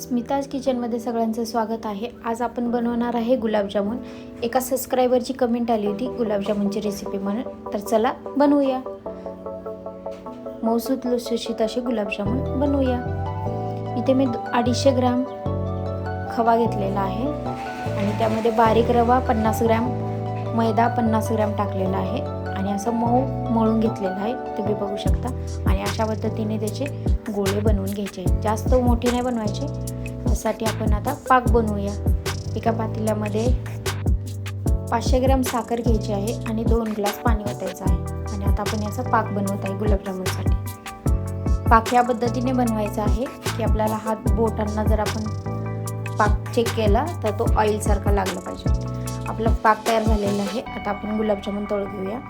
स्मिताज किचनमध्ये सगळ्यांचं स्वागत आहे. आज आपण बनवणार आहे गुलाबजामुन. एका सबस्क्रायबरची कमेंट आली होती गुलाबजामुनची रेसिपी म्हणून. तर चला बनवूया. मौसूद लुसलुशीत असे गुलाबजामुन बनवूया. इथे मी अडीचशे ग्रॅम खवा घेतलेला आहे. आणि त्यामध्ये बारीक रवा पन्नास ग्रॅम मैदा पन्नास ग्रॅम टाकलेला आहे. आणि असं मऊ मळून घेतलेलं आहे. तुम्ही बघू शकता. अशा पद्धतीने त्याचे गोळे बनवून घ्यायचे. जास्त मोठे नाही बनवायचे. त्यासाठी आपण आता पाक बनवूया. एका पातेल्यामध्ये पाचशे ग्रॅम साखर घ्यायची आहे आणि दोन ग्लास पाणी ओतायचं आहे. आणि आता आपण याचा पाक बनवत आहे गुलाबजामुनसाठी पाक या पद्धतीने बनवायचा आहे की आपल्याला हात बोटांना जर आपण पाक चेक केला तर तो ऑइलसारखा लागला पाहिजे. आपला पाक तयार झालेला आहे. आता आपण गुलाबजामुन तळ घेऊया.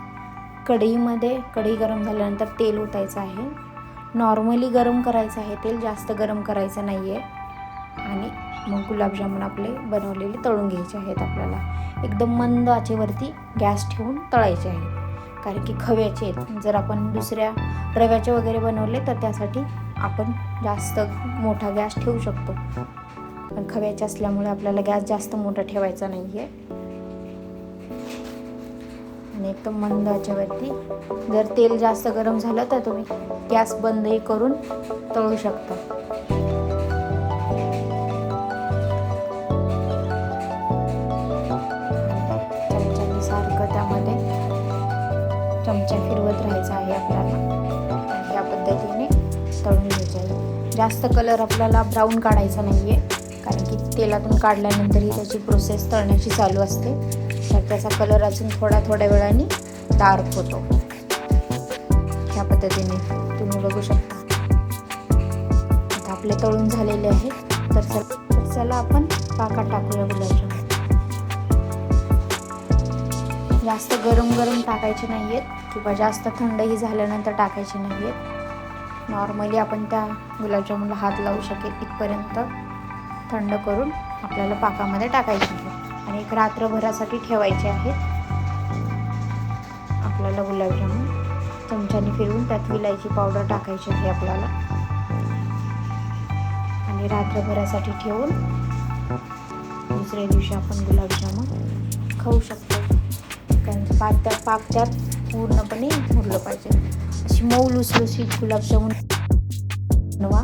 कढईमध्ये कढई गरम झाल्यानंतर तेल ओतायचं आहे. नॉर्मली गरम करायचं आहे तेल जास्त गरम करायचं नाही आहे आणि मग गुलाबजामुन आपले बनवलेले तळून घ्यायचे आहेत आपल्याला. एकदम मंद आचेवरती गॅस ठेवून तळायचे आहेत कारण की खव्याचे आहेत. जर आपण दुसऱ्या रव्याचे वगैरे बनवले तर त्यासाठी आपण जास्त मोठा गॅस ठेवू शकतो. पण खव्याचे असल्यामुळे आपल्याला गॅस जास्त मोठा ठेवायचा नाही आहे आणि एकदम मंद आचेवरती. जर तेल जास्त गरम झालं तर तुम्ही गॅस बंदही करून तळू शकता. सारखं त्यामध्ये चमचा फिरवत राहायचा आहे आपल्याला. या पद्धतीने तळून घ्यायचे आहे. जास्त कलर आपल्याला ब्राऊन काढायचा नाही आहे कारण की तेलातून काढल्यानंतरही त्याची प्रोसेस तळण्याची चालू असते. तर त्याचा कलर अजून थोडा थोड्या वेळाने डार्क होतो. ह्या पद्धतीने तुम्ही बघू शकता. आता आपले तळून झालेले आहे. तर तर चला आपण पाकात टाकूया गुलाबजाम जास्त गरम गरम टाकायचे नाही आहेत किंवा जास्त थंडही झाल्यानंतर टाकायचे नाही आहेत नॉर्मली आपण त्या गुलाबजामुनला हात लावू शकेल इथपर्यंत. थंड करून आपल्याला पाकामध्ये टाकायचे आहे. आणि एक रात्रभरासाठी ठेवायचे आहेत. आपल्याला गुलाबजामुन चमच्याने फिरवून त्यात विलायची पावडर टाकायची आहे आपल्याला. आणि रात्रभरासाठी ठेवून दुसऱ्या दिवशी आपण गुलाबजामुन खाऊ शकतो. कारण पात्यात पाकत्यात पूर्णपणे मुरलं पाहिजे. अशी मऊ लुसलुसीत गुलाबजामुन बनवा.